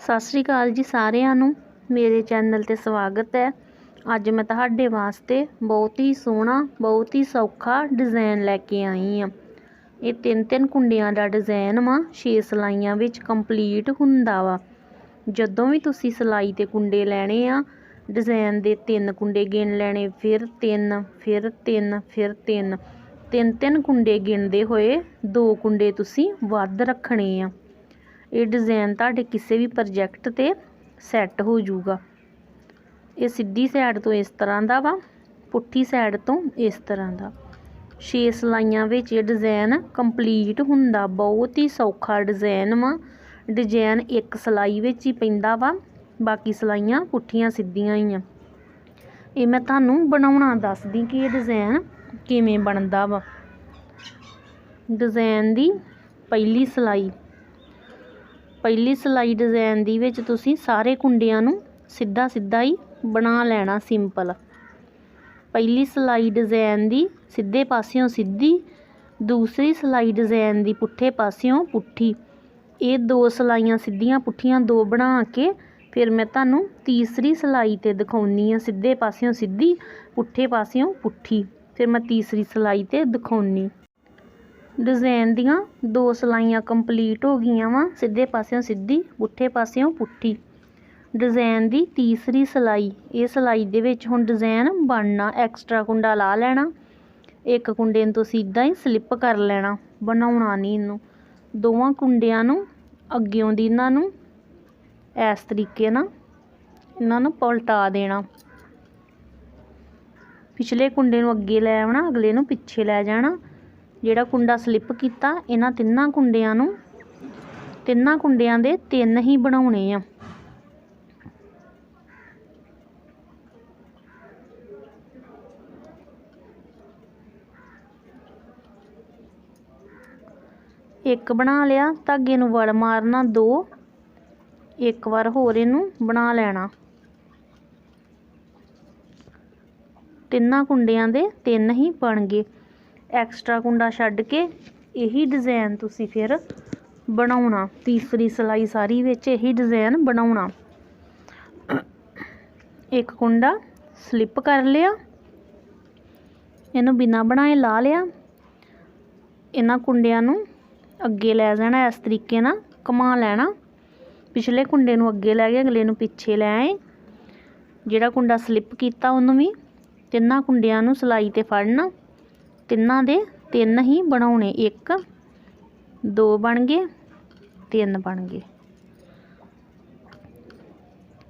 ਸਤਿ ਸ਼੍ਰੀ ਅਕਾਲ ਜੀ ਸਾਰਿਆਂ ਨੂੰ। ਮੇਰੇ ਚੈਨਲ ਤੇ ਸਵਾਗਤ ਹੈ। ਅੱਜ ਮੈਂ ਤੁਹਾਡੇ ਵਾਸਤੇ ਬਹੁਤ ਹੀ ਸੋਹਣਾ, ਬਹੁਤ ਹੀ ਸੌਖਾ ਡਿਜ਼ਾਈਨ ਲੈ ਕੇ ਆਈ ਹਾਂ। ਇਹ ਤਿੰਨ ਤਿੰਨ ਕੁੰਡਿਆਂ ਦਾ ਡਿਜ਼ਾਈਨ ਵਾ, ਛੇ ਸਲਾਈਆਂ ਵਿੱਚ ਕੰਪਲੀਟ ਹੁੰਦਾ ਵਾ। ਜਦੋਂ ਵੀ ਤੁਸੀਂ ਸਲਾਈ ਤੇ ਕੁੰਡੇ ਲੈਣੇ ਆ ਡਿਜ਼ਾਈਨ ਦੇ ਤਿੰਨ ਕੁੰਡੇ ਗਿਣ ਲੈਣੇ, ਫਿਰ ਤਿੰਨ ਫਿਰ ਤਿੰਨ ਫਿਰ ਤਿੰਨ। ਤਿੰਨ ਤਿੰਨ ਕੁੰਡੇ ਗਿਣਦੇ ਹੋਏ ਦੋ ਕੁੰਡੇ ਤੁਸੀਂ ਵੱਧ ਰੱਖਣੇ ਆ। ਇਹ ਡਿਜ਼ਾਈਨ ਤੁਹਾਡੇ ਕਿਸੇ ਵੀ ਪ੍ਰੋਜੈਕਟ ਤੇ ਸੈੱਟ ਹੋ ਜਾਊਗਾ। ਇਹ ਸਿੱਧੀ ਸਾਈਡ ਤੋਂ ਇਸ ਤਰ੍ਹਾਂ ਦਾ ਵਾ, ਪੁੱਠੀ ਸਾਈਡ ਤੋਂ ਇਸ ਤਰ੍ਹਾਂ ਦਾ। ਛੇ ਸਲਾਈਆਂ ਵਿੱਚ ਇਹ ਡਿਜ਼ਾਈਨ ਕੰਪਲੀਟ ਹੁੰਦਾ, ਬਹੁਤ ਹੀ ਸੌਖਾ ਡਿਜ਼ਾਈਨ ਵਾ। ਡਿਜ਼ਾਈਨ ਇੱਕ ਸਲਾਈ ਵਿੱਚ ਹੀ ਪੈਂਦਾ ਵਾ, ਬਾਕੀ ਸਲਾਈਆਂ ਪੁੱਠੀਆਂ ਸਿੱਧੀਆਂ ਹੀ ਆ। ਇਹ ਮੈਂ ਤੁਹਾਨੂੰ ਬਣਾਉਣਾ ਦੱਸਦੀ ਕਿ ਇਹ ਡਿਜ਼ਾਈਨ ਕਿਵੇਂ ਬਣਦਾ ਵਾ। ਡਿਜ਼ਾਈਨ ਦੀ ਪਹਿਲੀ ਸਲਾਈ ਪਹਿਲੀ ਸਲਾਈ ਡਿਜ਼ਾਈਨ ਦੀ ਵਿੱਚ ਤੁਸੀਂ ਸਾਰੇ ਕੁੰਡਿਆਂ ਨੂੰ ਸਿੱਧਾ ਸਿੱਧਾ ਹੀ ਬਣਾ ਲੈਣਾ ਸਿੰਪਲ ਪਹਿਲੀ ਸਲਾਈ ਡਿਜ਼ਾਈਨ ਦੀ ਸਿੱਧੇ ਪਾਸਿਓਂ ਸਿੱਧੀ, ਦੂਸਰੀ ਸਲਾਈ ਡਿਜ਼ਾਈਨ ਦੀ ਪੁੱਠੇ ਪਾਸਿਓਂ ਪੁੱਠੀ। ਇਹ ਦੋ ਸਲਾਈਆਂ ਸਿੱਧੀਆਂ ਪੁੱਠੀਆਂ ਦੋ ਬਣਾ ਕੇ ਫਿਰ ਮੈਂ ਤੁਹਾਨੂੰ ਤੀਸਰੀ ਸਲਾਈ ਤੇ ਦਿਖਾਉਣੀ ਆ, ਸਿੱਧੇ ਪਾਸਿਓਂ ਸਿੱਧੀ, ਪੁੱਠੇ ਪਾਸਿਓਂ ਪੁੱਠੀ। ਫਿਰ ਮੈਂ ਤੀਸਰੀ ਸਲਾਈ ਤੇ ਦਿਖਾਉਣੀ। ਡਿਜ਼ਾਈਨ ਦੀਆਂ ਦੋ ਸਲਾਈਆਂ ਕੰਪਲੀਟ ਹੋ ਗਈਆਂ ਵਾ, ਸਿੱਧੇ ਪਾਸਿਓਂ ਸਿੱਧੀ, ਪੁੱਠੇ ਪਾਸਿਓਂ ਪੁੱਠੀ। ਡਿਜ਼ਾਈਨ ਦੀ ਤੀਸਰੀ ਸਲਾਈ, ਇਹ ਸਲਾਈ ਦੇ ਵਿੱਚ ਹੁਣ ਡਿਜ਼ਾਈਨ ਬਣਨਾ ਐਕਸਟਰਾ ਕੁੰਡਾ ਲਾ ਲੈਣਾ। ਇੱਕ ਕੁੰਡੇ ਨੂੰ ਤੁਸੀਂ ਇਦਾਂ ਹੀ ਸਲਿੱਪ ਕਰ ਲੈਣਾ, ਬਣਾਉਣਾ ਨਹੀਂ ਇਹਨੂੰ। ਦੋਵਾਂ ਕੁੰਡਿਆਂ ਨੂੰ, ਅੱਗਿਓਂ ਦੀ ਇਹਨਾਂ ਨੂੰ, ਇਸ ਤਰੀਕੇ ਨਾਲ ਇਹਨਾਂ ਨੂੰ ਪਲਟਾ ਦੇਣਾ। ਪਿਛਲੇ ਕੁੰਡੇ ਨੂੰ ਅੱਗੇ ਲੈ ਆਉਣਾ, ਅਗਲੇ ਨੂੰ ਪਿੱਛੇ ਲੈ ਜਾਣਾ। ਜਿਹੜਾ ਕੁੰਡਾ ਸਲਿੱਪ ਕੀਤਾ, ਇਹਨਾਂ ਤਿੰਨਾਂ ਕੁੰਡਿਆਂ ਨੂੰ, ਤਿੰਨਾਂ ਕੁੰਡਿਆਂ ਦੇ ਤਿੰਨ ਹੀ ਬਣਾਉਣੇ ਆ। ਇੱਕ ਬਣਾ ਲਿਆ, ਧਾਗੇ ਨੂੰ ਵੜ ਮਾਰਨਾ ਦੋ, ਇੱਕ ਵਾਰ ਹੋਰ ਇਹਨੂੰ ਬਣਾ ਲੈਣਾ। ਤਿੰਨਾਂ ਕੁੰਡਿਆਂ ਦੇ ਤਿੰਨ ਹੀ ਬਣ ਗਏ। ਐਕਸਟਰਾ ਕੁੰਡਾ ਛੱਡ ਕੇ ਇਹੀ ਡਿਜ਼ਾਈਨ ਤੁਸੀਂ ਫਿਰ ਬਣਾਉਣਾ। ਤੀਸਰੀ ਸਲਾਈ ਸਾਰੀ ਵਿੱਚ ਇਹੀ ਡਿਜ਼ਾਈਨ ਬਣਾਉਣਾ। ਇੱਕ ਕੁੰਡਾ ਸਲਿੱਪ ਕਰ ਲਿਆ। ਇਹਨੂੰ ਬਿਨਾ ਬਣਾਏ ਲਾ ਲਿਆ। ਇਹਨਾਂ ਕੁੰਡਿਆਂ ਨੂੰ ਅੱਗੇ ਲੈ ਜਾਣਾ, ਇਸ ਤਰੀਕੇ ਨਾਲ ਘੁਮਾ ਲੈਣਾ। ਪਿਛਲੇ ਕੁੰਡੇ ਨੂੰ ਅੱਗੇ ਲੈ ਕੇ ਅਗਲੇ ਨੂੰ ਪਿੱਛੇ ਲੈ ਆਏ। ਜਿਹੜਾ ਕੁੰਡਾ ਸਲਿੱਪ ਕੀਤਾ ਉਹਨੂੰ ਵੀ ਤਿੰਨਾਂ ਕੁੰਡਿਆਂ ਨੂੰ ਸਲਾਈ ਤੇ ਫੜਨਾ। ਤਿੰਨਾਂ ਦੇ ਤਿੰਨ ਹੀ ਬਣਾਉਣੇ। ਇੱਕ, ਦੋ ਬਣ ਗਏ, ਤਿੰਨ ਬਣ ਗਏ।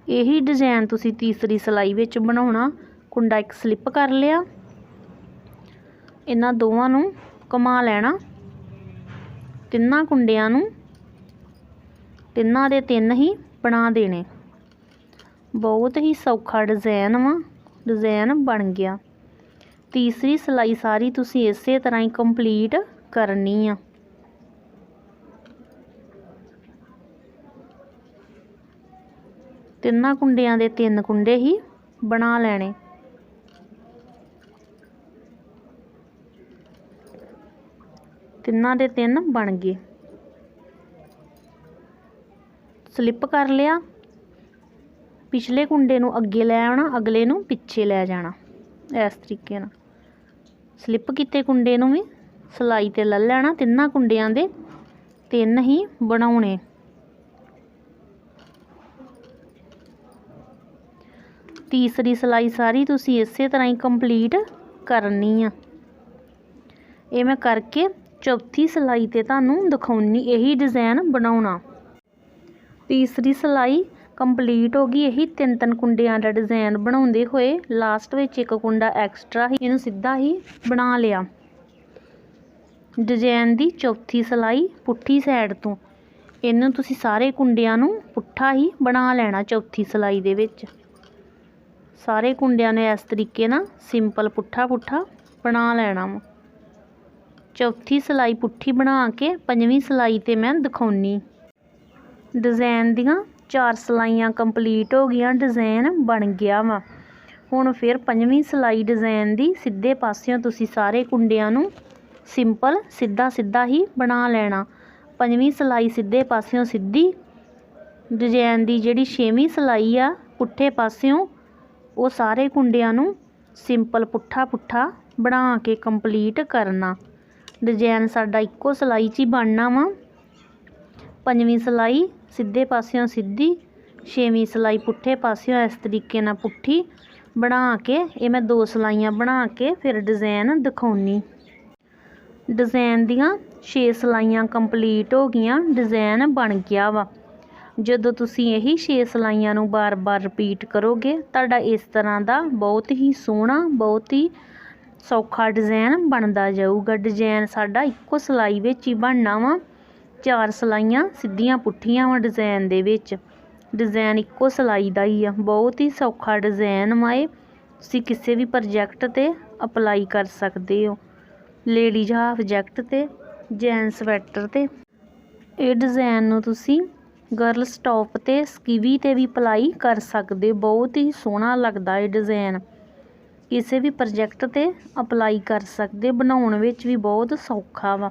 ਇਹੀ ਡਿਜ਼ਾਈਨ ਤੁਸੀਂ ਤੀਸਰੀ ਸਲਾਈ ਵਿੱਚ ਬਣਾਉਣਾ। ਕੁੰਡਾ ਇੱਕ ਸਲਿੱਪ ਕਰ ਲਿਆ। ਇਹਨਾਂ ਦੋਵਾਂ ਨੂੰ ਘੁਮਾ ਲੈਣਾ। ਤਿੰਨਾਂ ਕੁੰਡਿਆਂ ਨੂੰ ਤਿੰਨਾਂ ਦੇ ਤਿੰਨ ਹੀ ਬਣਾ ਦੇਣੇ। ਬਹੁਤ ਹੀ ਸੌਖਾ ਡਿਜ਼ਾਈਨ ਵਾ। ਡਿਜ਼ਾਈਨ ਬਣ ਗਿਆ। ਤੀਸਰੀ ਸਲਾਈ ਸਾਰੀ ਤੁਸੀਂ ਇਸੇ ਤਰ੍ਹਾਂ ਹੀ ਕੰਪਲੀਟ ਕਰਨੀ ਆ। ਤਿੰਨਾਂ ਕੁੰਡਿਆਂ ਦੇ ਤਿੰਨ ਕੁੰਡੇ ਹੀ ਬਣਾ ਲੈਣੇ। ਤਿੰਨਾਂ ਦੇ ਤਿੰਨ ਬਣ ਗਏ। ਸਲਿੱਪ ਕਰ ਲਿਆ। ਪਿਛਲੇ ਕੁੰਡੇ ਨੂੰ ਅੱਗੇ ਲੈ ਆਉਣਾ, ਅਗਲੇ ਨੂੰ ਪਿੱਛੇ ਲੈ ਜਾਣਾ, ਇਸ ਤਰੀਕੇ ਨਾਲ। ਸਲਿੱਪ ਕੀਤੇ ਕੁੰਡੇ ਨੂੰ ਵੀ, ਸਲਾਈ ਤੇ ਲੈ ਲੈਣਾ ਤਿੰਨਾਂ ਕੁੰਡਿਆਂ ਦੇ, ਤਿੰਨ ਹੀ ਬਣਾਉਣੇ। ਤੀਸਰੀ ਸਲਾਈ ਸਾਰੀ ਤੁਸੀਂ ਇਸੇ ਤਰ੍ਹਾਂ ਹੀ ਕੰਪਲੀਟ ਕਰਨੀ ਆ। ਇਹ ਮੈਂ ਕਰਕੇ ਚੌਥੀ ਸਲਾਈ ਤੇ ਤੁਹਾਨੂੰ ਦਿਖਾਉਣੀ, ਇਹੀ ਡਿਜ਼ਾਈਨ ਬਣਾਉਣਾ। ਤੀਸਰੀ ਸਲਾਈ ਕੰਪਲੀਟ ਹੋ ਗਈ। ਇਹੀ ਤਿੰਨ ਤਿੰਨ ਕੁੰਡਿਆਂ ਦਾ ਡਿਜ਼ਾਈਨ ਬਣਾਉਂਦੇ ਹੋਏ ਲਾਸਟ ਵਿੱਚ ਇੱਕ ਕੁੰਡਾ ਐਕਸਟਰਾ ਹੀ ਇਹਨੂੰ ਸਿੱਧਾ ਹੀ ਬਣਾ ਲਿਆ। ਡਿਜ਼ਾਈਨ ਦੀ ਚੌਥੀ ਸਲਾਈ ਪੁੱਠੀ ਸਾਈਡ ਤੋਂ। ਇਹਨੂੰ ਤੁਸੀਂ ਸਾਰੇ ਕੁੰਡਿਆਂ ਨੂੰ ਪੁੱਠਾ ਹੀ ਬਣਾ ਲੈਣਾ ਚੌਥੀ ਸਲਾਈ ਦੇ ਵਿੱਚ। ਸਾਰੇ ਕੁੰਡਿਆਂ ਨੇ ਇਸ ਤਰੀਕੇ ਨਾਲ ਸਿੰਪਲ ਪੁੱਠਾ ਪੁੱਠਾ ਬਣਾ ਲੈਣਾ ਵਾ। ਚੌਥੀ ਸਲਾਈ ਪੁੱਠੀ ਬਣਾ ਕੇ ਪੰਜਵੀਂ ਸਲਾਈ ਤੇ ਮੈਂ ਦਿਖਾਉਣੀ। ਡਿਜ਼ਾਈਨ ਦੀਆਂ ਚਾਰ ਸਲਾਈਆਂ ਕੰਪਲੀਟ ਹੋ ਗਈਆਂ ਡਿਜ਼ਾਈਨ ਬਣ ਗਿਆ ਵਾ। ਹੁਣ ਫਿਰ ਪੰਜਵੀਂ ਸਲਾਈ ਡਿਜ਼ਾਈਨ ਦੀ ਸਿੱਧੇ ਪਾਸਿਓਂ ਤੁਸੀਂ ਸਾਰੇ ਕੁੰਡਿਆਂ ਨੂੰ ਸਿੰਪਲ ਸਿੱਧਾ ਸਿੱਧਾ ਹੀ ਬਣਾ ਲੈਣਾ। ਪੰਜਵੀਂ ਸਲਾਈ ਸਿੱਧੇ ਪਾਸਿਓਂ ਸਿੱਧੀ ਡਿਜ਼ਾਈਨ ਦੀ ਜਿਹੜੀ ਛੇਵੀਂ ਸਿਲਾਈ ਆ, ਪੁੱਠੇ ਪਾਸਿਓਂ, ਉਹ ਸਾਰੇ ਕੁੰਡਿਆਂ ਨੂੰ ਸਿੰਪਲ ਪੁੱਠਾ ਪੁੱਠਾ ਬਣਾ ਕੇ ਕੰਪਲੀਟ ਕਰਨਾ। ਡਿਜ਼ਾਈਨ ਸਾਡਾ ਇੱਕੋ ਸਿਲਾਈ 'ਚ ਹੀ ਬਣਨਾ ਵਾ। ਪੰਜਵੀਂ ਸਿਲਾਈ ਸਿੱਧੇ ਪਾਸਿਓਂ ਸਿੱਧੀ, ਛੇਵੀਂ ਸਿਲਾਈ ਪੁੱਠੇ ਪਾਸਿਓਂ ਇਸ ਤਰੀਕੇ ਨਾਲ ਪੁੱਠੀ ਬਣਾ ਕੇ, ਇਹ ਮੈਂ ਦੋ ਸਿਲਾਈਆਂ ਬਣਾ ਕੇ ਫਿਰ ਡਿਜ਼ਾਈਨ ਦਿਖਾਉਣੀ। ਡਿਜ਼ਾਈਨ ਦੀਆਂ 6 ਸਿਲਾਈਆਂ ਕੰਪਲੀਟ ਹੋ ਗਈਆਂ ਡਿਜ਼ਾਈਨ ਬਣ ਗਿਆ ਵਾ। ਜਦੋਂ ਤੁਸੀਂ ਇਹੀ 6 ਸਿਲਾਈਆਂ ਨੂੰ ਬਾਰ-ਬਾਰ ਰਿਪੀਟ ਕਰੋਗੇ, ਤੁਹਾਡਾ ਇਸ ਤਰ੍ਹਾਂ ਦਾ ਬਹੁਤ ਹੀ ਸੋਹਣਾ, ਬਹੁਤ ਹੀ ਸੌਖਾ ਡਿਜ਼ਾਈਨ ਬਣਦਾ ਜਾਊਗਾ। ਡਿਜ਼ਾਈਨ ਸਾਡਾ ਇੱਕੋ ਸਿਲਾਈ ਵਿੱਚ ਹੀ ਬਣਨਾ ਵਾ। ਚਾਰ ਸਿਲਾਈਆਂ, ਸਿੱਧੀਆਂ ਪੁੱਠੀਆਂ ਵਾ ਡਿਜ਼ਾਈਨ ਦੇ ਵਿੱਚ। ਡਿਜ਼ਾਈਨ ਇੱਕੋ ਸਿਲਾਈ ਦਾ ਹੀ ਆ। ਬਹੁਤ ਹੀ ਸੌਖਾ ਡਿਜ਼ਾਈਨ ਵਾ ਇਹ। ਤੁਸੀਂ ਕਿਸੇ ਵੀ ਪ੍ਰੋਜੈਕਟ 'ਤੇ ਅਪਲਾਈ ਕਰ ਸਕਦੇ ਹੋ। ਲੇਡੀਜ਼ ਹਾਫ ਜੈਕਟ 'ਤੇ ਜੈਂਟਸ ਸਵੈਟਰ 'ਤੇ। ਇਹ ਡਿਜ਼ਾਈਨ ਨੂੰ ਤੁਸੀਂ ਗਰਲਸ ਟੌਪ 'ਤੇ ਸਕੀਵੀ 'ਤੇ ਵੀ ਅਪਲਾਈ ਕਰ ਸਕਦੇ ਬਹੁਤ ਹੀ ਸੋਹਣਾ ਲੱਗਦਾ ਇਹ ਡਿਜ਼ਾਈਨ ਕਿਸੇ ਵੀ ਪ੍ਰੋਜੈਕਟ 'ਤੇ ਅਪਲਾਈ ਕਰ ਸਕਦੇ ਬਣਾਉਣ ਵਿੱਚ ਵੀ ਬਹੁਤ ਸੌਖਾ ਵਾ।